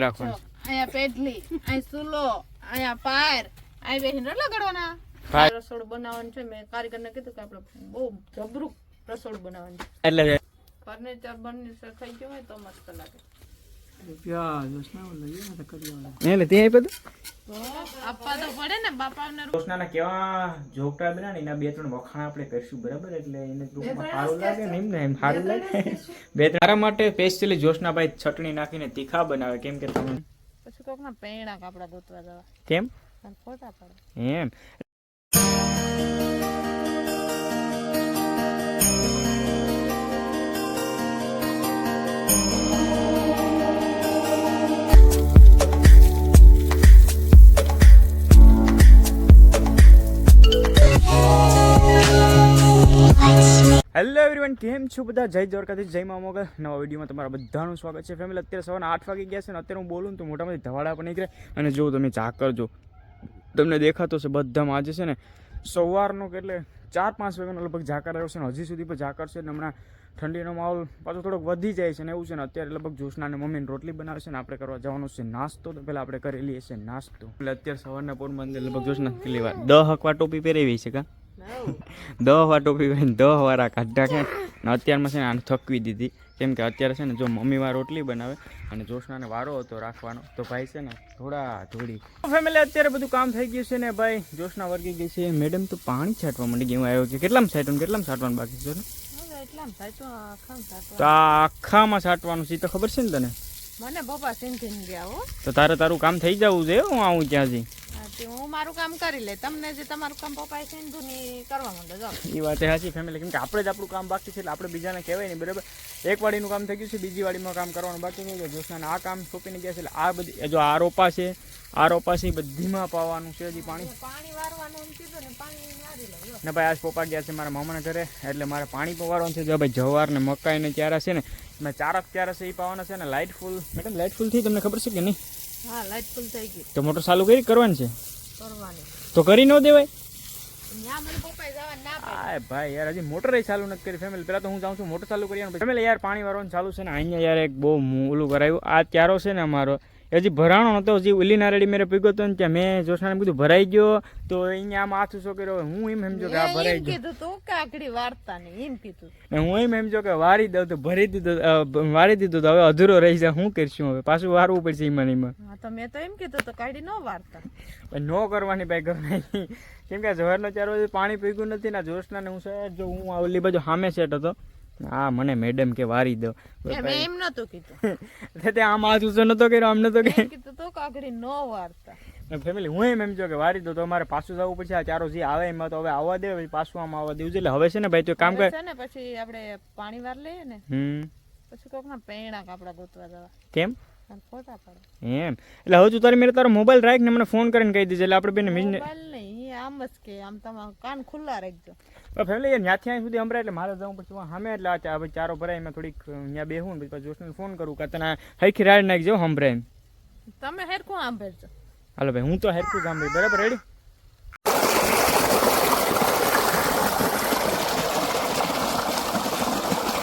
રાખવાનું અહીંયા પેટલી સુલો અહીંયા પાર અહીં બેસીને પાર. રસોડું બનાવવાનું છે. મેં કારીગરને કીધું કે આપણે બહુ જબરું રસોડું બનાવવાનું એટલે ફર્નિચર બર્નિચર થઈ ગયું હોય તો મસ્ત લાગે. એટલે તે આપ્યું તો આપવા તો પડે ને બાપાને જોશનાના કેવા જોકટા બના એના બે ત્રણ વખાણ આપણે કરીશું બરાબર? એટલે એને ગ્રુપમાં સારું લાગે ને એમ ને એમ સારું લાગે. બે તારા માટે સ્પેશિયલી જોશનાભાઈ ચટણી નાખીને તીખા બનાવે કેમ કે તમે પછી કોક ના પેણા કાપડા ગોતવા જવા. કેમ? અને પડે. એમ. કેમ છો બધા? જય દ્વારકાથી જય મા મોગલ. નવા વિડીયોમાં તમારા બધાનું સ્વાગત છે ફેમિલી અત્યારે સવારના આઠ વાગે ગયા છે ને અત્યારે હું બોલું તો મોટામાંથી ધવાડા પણ નીકળે. અને જો તમે ચા કરજો તમને દેખાતો છે બધામાં આજે છે ને સવારનો કેટલે ચાર પાંચ વાગ્યાનો લગભગ ઝાકર આવ્યો છે ને હજી સુધી પણ ઝાકર છે ને હમણાં ઠંડીનો માહોલ પાછો થોડોક વધી જાય છે ને એવું છે ને અત્યારે લગભગ જોશના અને મમ્મીને રોટલી બનાવે છે ને આપણે કરવા જવાનું છે નાસ્તો. તો પહેલાં આપણે કરી લઈએ છીએ નાસ્તો. એટલે અત્યારે સવારના પોરમાં મંદિર લગભગ જોશના કેટલી વાર? દહ હકવા ટોપી પહેરેવી છે કા? દહ વાર ટોપી પહેરીને દહ વાળા કાઢા કે ને અત્યારમાં છે ને આને થકવી દીધી. કેમ કે અત્યારે છે ને જો મમ્મી વાર રોટલી બનાવે અને જોશનાને વારો હતો રાખવાનો તો ભાઈ છે ને થોડા થોડી ફેમિલી અત્યારે બધું કામ થઈ ગયું છે ને ભાઈ જોશના વર્ગી ગઈ છે. મેડમ તો પાણી છાંટવા માંડી ગયું આવ્યો કે કેટલામાં છાંટવાનું કેટલામાં છાંટવાનું બાકી છે તો આખામાં છાંટવાનું છે તો ખબર છે ને તને? મને પપ્પા ગયા તો તારે તારું કામ થઈ જવું છે હું આવું ત્યાંથી હા, હું મારું કામ કરી લે. તમને જે તમારું કામ પપાય છે ને કરવા માંડો જાઓ એ વાત સાચી ફેમિલી કેમ કે આપણે જ આપણું કામ બાકી છે એટલે આપણે બીજાને કહેવાય નહીં બરાબર? એક વાડીનું કામ થઈ ગયું છે બીજી વાડીમાં કામ કરવાનું બાકી છે જોશનાને આ કામ સોંપીને ગયા છે એટલે આ બધી જો આ રોપા છે આ રોપા છે બધીમાં પાવાનું છે હજી પાણી. પાણી વારવાનું કીધું ને પાણી ભાઈ આજ પપ્પા ગયા છે મારા મામાના ઘરે એટલે મારે પાણી પવારવાનું છે જો ભાઈ જવાર ને મકાઈ ને ચારા છે ને મેં ચારક ચારા છે એ પાવાના છે ને light full madam light full થઈ તમને ખબર છે કે નહીં? હા લાઈટ ફૂલ થઈ ગઈ. તો મોટર ચાલુ કરી કરવાની છે? કરવાની. તો કરી ન દેવાય? ત્યાં મને પપ્પાએ જવા ના પાડી આ ભાઈ યાર હજી મોટર ચાલુ નથી કરી. ફેમિલી પેલા તો હું જાઉં છું મોટર ચાલુ કરી ફેમિલી યાર પાણી વાળવાનું ચાલુ છે ને અહીંયા યાર એક બહુ ઓલું કરાયું. આ ત્યારો છે ને અમારો. હજી ભરાણો હતો હજી ઓલી નારેડી મેરે પીગો તો ને ત્યાં મેં જોશાને કીધું ભરાઈ ગયો. તો અહીંયા આમ હાથ ઊંચો કર્યો હું એમ સમજો કે આ ભરાઈ ગયો. કીધું તું કાકડી વાર્તા ને એમ કીધું હું એમ સમજો કે વારી દઉં તો ભરી દીધું વારી દીધું તો હવે અધૂરો રહી જાય શું કરશું હવે? પાછું વારવું પડશે એમાં એમાં તો મેં તો એમ કીધું તો કાઢી ન વાર્તા. નો કરવાની ભાઈ ગમે કેમ કે જવારનો ચારો પાણી પીગું નથી ને જોશના ને હું સહેજ જો હું ઓલી બાજુ સામે સેટ હતો. હા મને મેડમ કે વારી દો. મેં એમ નતો કીધું. તે આમ હાથ ઊંચો નતો કર્યો આમ નતો કે કીધું તો કાગડી નો વારતા. ફેમિલી હું એમ એમ જો કે વારી દો તો અમારે પાછું જવું પડશે. આ ચારો જે આવે એમાં તો હવે આવવા દે પછી પાછું આમ આવવા દેવું છે. એટલે હવે છે ને ભાઈ તો કામ કરે. છે ને પછી આપણે પાણી વાર લઈએ ને હમ. પછી કોક ના પેણા કાપડા ગોતવા જવા. કેમ? એમ. એટલે હવે તું તારે મેરે તારો મોબાઈલ રાખ ને મને ફોન કરીને કહી દેજે. એટલે આપણે બેને મિજને મોબાઈલ નહીં આમ જ કે આમ તમારા કાન ખુલ્લા રાખજો. ફેમિલી યાર ન્યાથી અહીં સુધી અમરા એટલે મારે જવું પછી સામે એટલે આ હવે ચારો ભરાય એમાં થોડીક ત્યાં બેહું ને પછી જોશને ફોન કરું. કે તને હરખી રાડ નાખજો સંભળાય એમ તમે હેરખું આમ ભરજો. હાલો ભાઈ હું તો હરખું સાંભળી બરાબર રેડી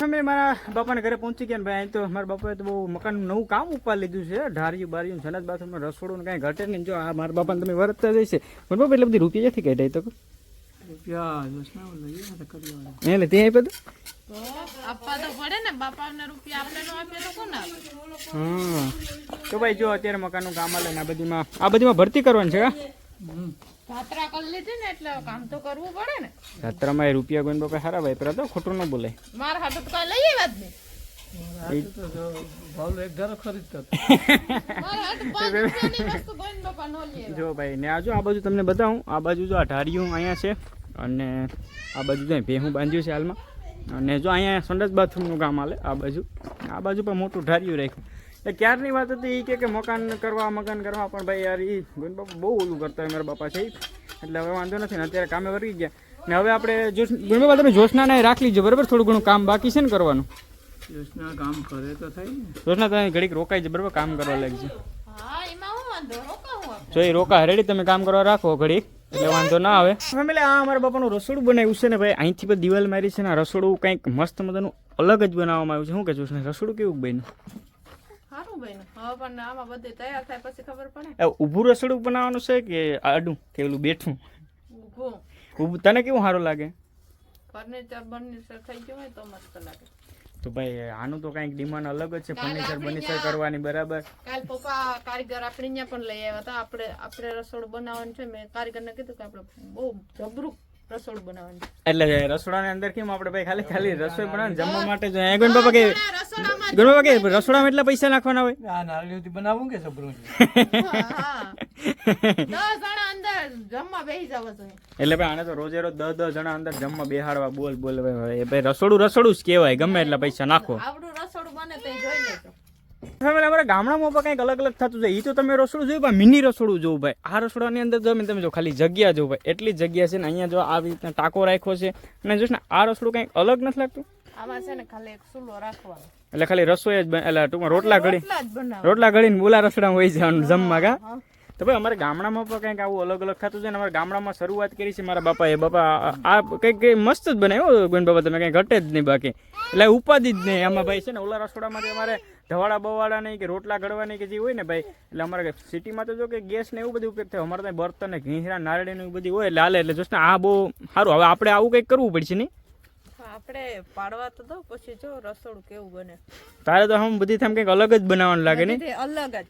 અમે મારા બાપાના ઘરે પહોંચી ગયા ને ભાઈ અહીં તો મારા બાપાએ તો બહુ મકાન નવું કામ ઉપર લીધું છે ઢારિયું બારિયું સનદ બાથરૂમમાં રસોડું ને કાંઈ ઘટે નહીં. જો આ મારા બાપાને તમે વરતતા જઈશે પણ બાપા એટલે બધી રૂપિયા ક્યાંથી કહેતા તો એટલે તે આપ્યો તો? આપવા તો પડે ને બાપાને રૂપિયા આપણે નો. આપીએ તો હા ભાઈ જો અત્યારે મકાનનું કામ આલે ને આ બધીમાં આ બધીમાં ભરતી કરવાની છે કા જાત્રા કરી લીધી ને એટલે કામ તો કરવું પડે ને. રાત્રમાં એ રૂપિયા કોઈને બાપા સારા ભાઈ પેલા તો ખોટું ન બોલે. મારા હાટું તો કઈ લઈ આવ્યા જ નહીં. મારા હાટું પાંચ રૂપિયાની વસ્તુ ભાઈને બાપા નો લઈ આવ્યા. જો ભાઈ ને આજો આ બાજુ તમને બતાવું. આ બાજુ જો આ ઢારિયું અહીંયા છે અને આ બાજુ જો ભેહું બાંધ્યું છે હાલમાં. અને જો અહીંયા સંડસ બાથરૂમનું કામ હાલે આ બાજુ. આ બાજુ પણ મોટું ઢારિયું રાખ્યું. એ ક્યારની વાત હતી? એ કે કે મકાન કરવા મકાન કરવા પણ ભાઈ યાર એ ગોવિંદ બાપુ બહુ ઓલું કરતા હોય મારા બાપા છે એટલે હવે વાંધો નથી ને અત્યારે કામે વરગી ગયા. ને હવે આપણે જોશ ગુણબાપા બાપા તમે જોશનાને રાખી લીજો બરાબર? થોડું ઘણું કામ બાકી છે ને કરવાનું. કામ કરે તો થાય ને. જોશના તમે ઘડીક રોકાઈ છે બરાબર? કામ કરવા લાગશે હા એમાં રોકા જો એ રોકા રેડી તમે કામ કરવા રાખો ઘડીક એટલે વાંધો ના આવે. ફેમિલી આ અમારા બાપાનું રસોડું બનાવ્યું છે ને ભાઈ અહીંથી પણ દિવાલ મારી છે ને રસોડું કંઈક મસ્ત મજાનું અલગ જ બનાવવામાં આવ્યું છે. શું કે છું રસોડું કેવું બન્યું? સારું બન્યું. હવે પણ આમાં બધે તૈયાર થાય પછી ખબર પડે. એ ઊભું રસોડું બનાવવાનું છે કે આડું? કે પેલું બેઠું? ઊભું. ઊભું. તને કેવું સારું લાગે? ફર્નિચર બર્નિચર થઈ ગયું હોય તો મસ્ત લાગે. તો ભાઈ આનું તો કંઈક ડિમાન્ડ અલગ જ છે. ફર્નિચર બર્નિચર કરવાની બરાબર. કાલ પપ્પા કારીગર આપણે અહીંયા પણ લઈ આવ્યા હતા. આપણે આપણે રસોડું બનાવવાનું છે. મેં કારીગરને કીધું કે આપણે બહુ જબરું રસોડું બનાવવાનું. એટલે રસોડાની અંદર કેમ આપણે ભાઈ ખાલી ખાલી રસોઈ બનાવે જમવા માટે જો એ ગણ બાપા કે ગણ બાપા કે રસોડામાં એટલા પૈસા નાખવાના હોય? ના નાળીઓથી બનાવું કે સબરું? એટલે ભાઈ આને તો રોજે રોજ દસ દસ જણા અંદર જમવા બેહાડવા બોલ બોલ ભાઈ ભાઈ રસોડું રસોડું જ કહેવાય ગમે એટલા પૈસા નાખો. આપણું રસોડું બને તો જોઈ લેજો. ફેમિલી અમારા ગામડામાં પણ કંઈક અલગ અલગ થતું જાય. એ તો તમે રસોડું જોયું ભાઈ મિની રસોડું જોવું ભાઈ. આ રસોડાની અંદર જો તમે જો ખાલી જગ્યા જોવું ભાઈ. એટલી જગ્યા છે ને અહીંયા જો આવી રીતના ટાંકો રાખ્યો છે. અને જોશ ને આ રસોડું કંઈક અલગ નથી લાગતું? આમાં છે ને ખાલી એક ચૂલો રાખવાનો. એટલે ખાલી રસોઈ જ બન- એટલે ટૂંકમાં રોટલા ઘડી રોટલા ઘડીને બોલા રસોડા હોય છે જમવા કા? તો ભાઈ અમારે ગામડામાં પણ કંઈક આવું અલગ અલગ થતું છે ને અમારા ગામડામાં શરૂઆત કરી છે મારા બાપાએ. બાપા આ- કંઈક મસ્ત જ બનાવ્યો ગોવિંદ બાબા તમે કંઈ ઘટે જ નહીં બાકી. એટલે ઉપાધિ જ નહીં. આમાં ભાઈ છે ને ઓલા રસોડામાં અમારે ધવાડા બવાડા નહીં કે રોટલા ઘડવા નહીં કે જે હોય ને ભાઈ એટલે અમારે સિટીમાં તો જો કે ગેસ ને એવું બધું ઉપયોગ થાય અમારે ત્યાં બર્તન ને ઘીરા નારળી એવું બધું હોય એટલે હાલે એટલે જોશ ને આ બહુ સારું. હવે આપણે આવું કંઈક કરવું પડશે નહીં? આપણે પાડવા તો દો પછી જો રસોડું કેવું બને. તારે તો હમ બધી થમ કંઈક અલગ જ બનાવવાનું લાગે નહીં? અલગ જ.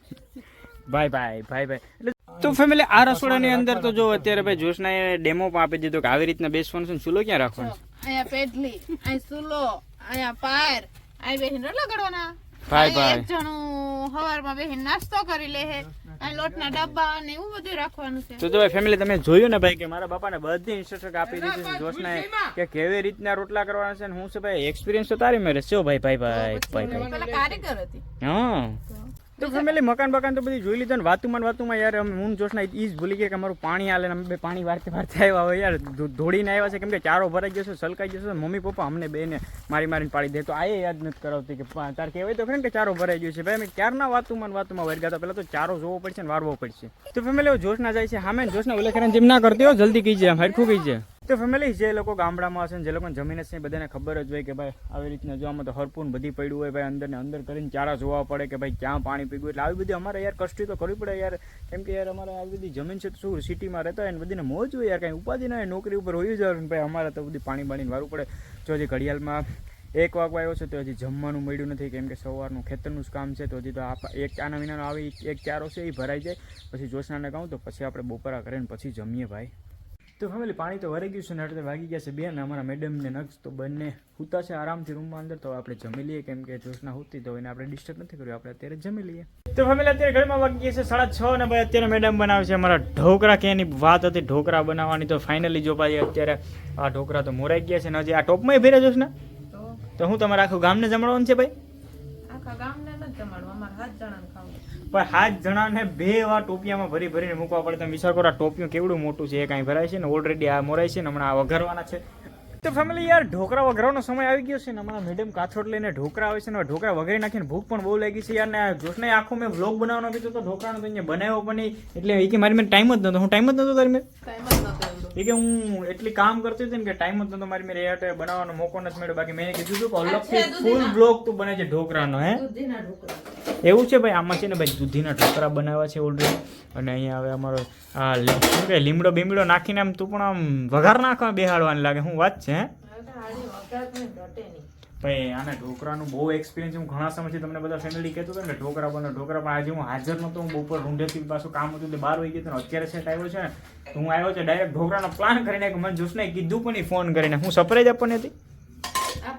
ભાઈ ભાઈ ભાઈ ભાઈ. એટલે તો ફેમિલી આ રસોડાની અંદર તો જો અત્યારે ભાઈ જોશના એ ડેમો પણ આપી દીધો કે આવી રીતના બેસવાનું છે ને ચૂલો ક્યાં રાખવાનો અહીંયા પેટલી અહીંયા ચૂલો અહીંયા પાયર અહીં બેસીને રોટલા ઘડવાના ભાઈ, ભાઈ. એક જણું હવારમાં બેહીને નાસ્તો કરી લે હે. અહીં લોટના ડબ્બા ને એવું બધું રાખવાનું છે. તો જો ભાઈ ફેમિલી તમે જોયું ને ભાઈ કે મારા બાપાને બધી ઇન્સ્ટ્રક્શન આપી દીધી છે જોશના કે કેવી રીતના રોટલા કરવાના છે ને હું છે ભાઈ એક્સપિરિયન્સ તો તારી મેરે છે ભાઈ ભાઈ ભાઈ ભાઈ ભાઈ કારીગર હતી. હા. તો ફેમિલી મકાન બકાન તો બધી જોઈ લીધું ને. વાતુમાં વાતુમાં યાર અમે હું ને જોશના ઈ જ ભૂલી ગયા કે અમારું પાણી આલે અમે બે પાણી વારતે વારતે આવ્યા હોય યાર. ધોડીને આવ્યા છે. કેમ કે ચારો ભરાઈ છે, સલકાઈ જશે મમ્મી, પપ્પા અમને બેને મારી મારીને પાડી દે. તો આ યાદ નથી કરાવતી કે તાર કહેવાય તો ખરે કે ચારો ભરાઈ ગયો છે. ભાઈ અમે ક્યારના વાતુમાં વાતુમાં વરગા હતા? પહેલાં તો ચારો જોવો પડશે ને, વારવો પડશે. તો ફેમિલી જોશના જાય છે. હામે જોશના ઉલ્લેખ જેમ ના કરતી હો જલ્દી કહીજે, હરખું કહીજે. તો ફેમિલી જે લોકો ગામડામાં હશે ને, જે લોકોને જમીન હશે બધાને ખબર જ હોય કે ભાઈ, આવી રીતના જો તો હરપૂન બધી પડ્યું હોય, ભાઈ અંદર ને અંદર કરીને ચારા જોવા પડે કે ભાઈ, ક્યાં પાણી પીવું એટલે આવી બધી અમારે યાર કષ્ટી તો કરવી પડે યાર. કેમ કે યાર અમારે આવી બધી જમીન છે તો શું, સિટીમાં રહેતા હોય ને, બધીને મોજ હોય યાર, કાંઈ ઉપાધિ ના હોય, નોકરી ઉપર હોય જ ભાઈ, અમારે તો બધી પાણી બાણીને વારવું પડે. જો હજી ઘડિયાળમાં એક વાગવા આવ્યો છે, તો હજી જમવાનું મળ્યું નથી, કેમ કે સવારનું ખેતરનું જ કામ છે, તો હજી તો આ એક આના વિનાનો આવી એક ચારો છે, એ ભરાઈ જાય. પછી જોશનાને કહું તો પછી આપણે બપોરા કરીને પછી જમીએ ભાઈ. તો ફેમિલી પાણી તો વરી ગયું છે ને એટલે વાગી ગયા છે બેન. અમારા મેડમને નક્સ તો બંને હુતા છે આરામથી રૂમમાં અંદર. તો આપણે જમી લઈએ કેમ કે જોશના હુતી તો એને આપણે ડિસ્ટર્બ નથી કર્યું. આપણે અત્યારે જમી લઈએ. તો ફેમિલી અત્યારે ઘરમાં વાગી ગયા છે સાડા છ ને ભાઈ અત્યારે મેડમ બનાવે છે અમારા ઢોકરા. કેની વાત હતી ઢોકરા બનાવવાની તો ફાઇનલી જો ભાઈ અત્યારે આ ઢોકરા તો મોરાઈ ગયા છે ને હજી આ ટોપમાં ભેરા જોશ ને? તો? તો હું તમારે આખું ગામને જમાડવાનું છે ભાઈ? આખા ગામને નથી જમાડવું અમારે હાથ જણાને ખાવું પણ સાત જણાને બે વાર ટોપિયામાં ભરી ભરીને મૂકવા પડે. તમે વિચાર કરો આ ટોપિયું કેવડું મોટું છે એ કાંઈ ભરાય છે ને? ઓલરેડી આ મોરાય છે ને હમણાં આ વઘારવાના છે. તો ફેમિલી યાર ઢોકરા વઘારવાનો સમય આવી ગયો છે ને હમણાં મેડમ કાથોડ લઈને ઢોકરા આવે છે ને ઢોકરા વઘારી નાખીને ભૂખ પણ બહુ લાગી છે યાર ને જોશને આખો મેં વ્લોગ બનાવવાનો કીધું તો ઢોકરાનો તો બનાવ્યો પણ નહીં. એટલે એ કે મારી મેં ટાઈમ જ નહોતો. હું ટાઈમ જ નહોતો તારી મેં? એ કે હું એટલી કામ કરતી હતી ને કે ટાઈમ જ નહોતો મારી મેં રેટ બનાવવાનો મોકો નથી મળ્યો. બાકી મેં કીધું હતું કે અલગથી ફૂલ બ્લોગ તું બને છે ઢોકરાનો હે? એવું છે ભાઈ આમાં છે ને ભાઈ દૂધીના ઢોકરા બનાવ્યા છે ઓલરેડી અને અહીંયા હવે અમારો આ શું કે લીમડો બીમડો નાખીને આમ તું પણ આમ વઘાર નાખવા બેહાડવાની લાગે. હું વાત છે તો ભાઈ આને ઢોકરાનું બહુ એક્સપિરિયન્સ હું ઘણા સમયથી તમને બધા ફેમિલી કહેતો હતો ને ઢોકરા બનો ઢોકરા પણ આજે હું હાજર નહોતો. હું બપોર રૂંઢેથી પાછું કામ હતું બહાર વહી વાગી ગયું અત્યારે સેટ આવ્યો છે ને તો હું આવ્યો છે ડાયરેક્ટ ઢોકરાનો પ્લાન કરીને મને જોશને કીધું પણ ફોન કરીને. હું સરપ્રાઈઝ આપવાની હતી આપણી મેરે નક્કી હોય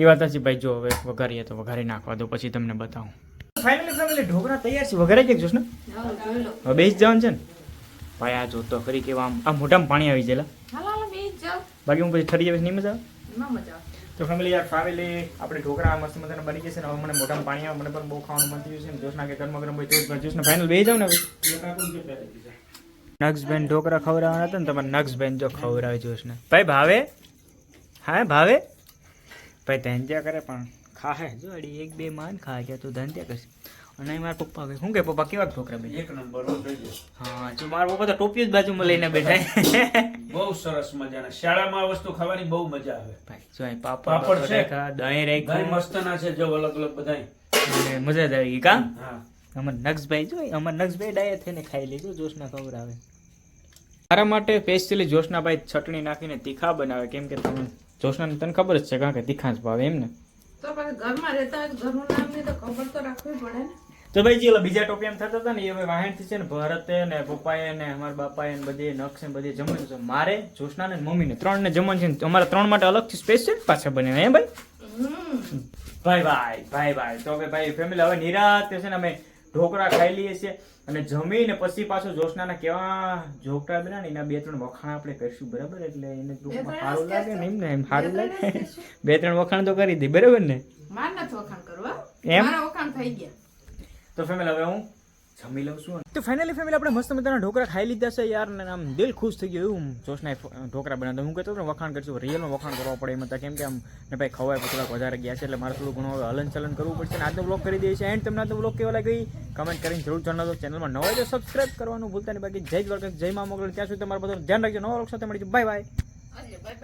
એ વાત છે ભાઈ જો હવે વઘારીએ તો વઘારી નાખવા દો પછી તમને બતાવું. ફાઇનલી ફેમિલી ઢોકળા તૈયાર છે. વઘારી કે જોશ ને હવે બેસી જવાનું છે ને? ભાઈ આ જોતો કરી કેવા આમ આ મોટામાં પાણી આવી ગયેલા હાલો હાલો બેસી જાઓ. બાકી હું પછી ઠરી જાય નહીં મજા આવે? ન તો ફેમિલી યાર ફેમિલી આપણે ઢોકળા મસ્ત મજાના બની જશે ને હવે મને મોટામાં પાણી આવે મને પણ બહુ ખાવાનું મન થયું છે ને. જોશના કે ગરમ ગરમ હોય તો જ જોશને ફાઇનલ બેસી જાવ ને નક્સ નક્ષબેન ઢોકળા ખવડાવવાના હતા ને તમારે નક્ષબેન જો ખવડાવે જોશને. ભાઈ ભાવે? હા ભાવે? ભાઈ ધંધ્યા કરે પણ ખાહે. જો અડી એક બે માન ખાય ગયા તો ધંધ્યા કરશે. અને મારા પપ્પા કહે શું કે પપ્પા કેવા છોકરા બેન એક નંબર હા જો મારા પપ્પા તો ટોપી જ બાજુમાં લઈને બેઠા બહુ સરસ મજાના. શાળામાં આ વસ્તુ ખાવાની બહુ મજા આવે. ભાઈ જો અહીં પાપડ પાપડ છે. દહીં ઘણી રાખ્યું મસ્ત ના છે જો અલગ અલગ બધાય. અને મજા જ આવી ગઈ કા? હા. અમાર નક્ષભાઈ જો અમાર નક્ષભાઈ ડાયા થઈને ખાઈ લીધું જોશના ખબર આવે. મારા માટે સ્પેશિયલી જોશનાભાઈ ચટણી નાખીને તીખા બનાવે કેમ કે તમે જોશનાને તને ખબર જ છે કારણ કે તીખા જ ભાવે એમ ને. તો પછી ઘરમાં રહેતા હોય તો ઘરનું નામ ને તો ખબર તો રાખવી પડે ને. તો ભાઈ જે બીજા બીજા ટોપિયા થતા હતા ને એ હવે વાહેણથી છે ને ભરતે ને પપ્પાએ ને અમારા બાપાએ ને બધી નક્ષ ને બધી જમવાનું છે. મારે જોશના ને મમ્મીને ત્રણ ને જમવાનું છે ને અમારા ત્રણ માટે અલગથી સ્પેશિયલ પાછા બને હે ભાઈ? હમ. ભાઈ ભાઈ ભાઈ ભાઈ. તો હવે ભાઈ ફેમિલી હવે નિરાતે છે ને અમે ઢોકળા ખાઈ લઈએ છીએ અને જમીને પછી પાછું જોશનાના કેવા ઢોકળા બન્યા ને એના બે ત્રણ વખાણ આપણે કરીશું બરાબર? એટલે એને ગ્રુપમાં સારું લાગે ને એમ ને એમ સારું લાગે. બે ત્રણ વખાણ તો કરી દે બરાબર ને? માર નથી વખાણ કરવા એમ? વખાણ થઈ ગયા. તો ફેમિલી હવે હું? જમી લઉં છું તો ફાઇનલી ફેમિલી આપણે મસ્ત મજાના ઢોકળા ખાઈ લીધા છે યાર ને આમ દિલ ખુશ થઈ ગયું એવું. જોશના ઢોકળા બનાવતા. હું કહેતો હતો વખાણ કરશું. રિયલમાં વખાણ કરવા પડે એમ હતા કેમ કે આમ ને ભાઈ ખવાય પછી થોડાક વધારે ગયા છે એટલે મારે થોડું ઘણું હવે હલન ચલન કરવું પડશે અને આજનો બ્લોગ કરી દઈએ છીએ. એન્ડ તમને આજનો બ્લોગ કેવા લાગી કમેન્ટ કરીને જરૂર જણાવજો. ચેનલમાં નવા હોય તો સબસ્ક્રાઇબ કરવાનું ભૂલતા નહીં. બાકી જય દ્વારકા જય મા મોગલ. ત્યાં સુધી તમારા બધા ધ્યાન રાખજો. નવા બ્લોગ સાથે મળીશું. બાય બાય અરે બાય બાય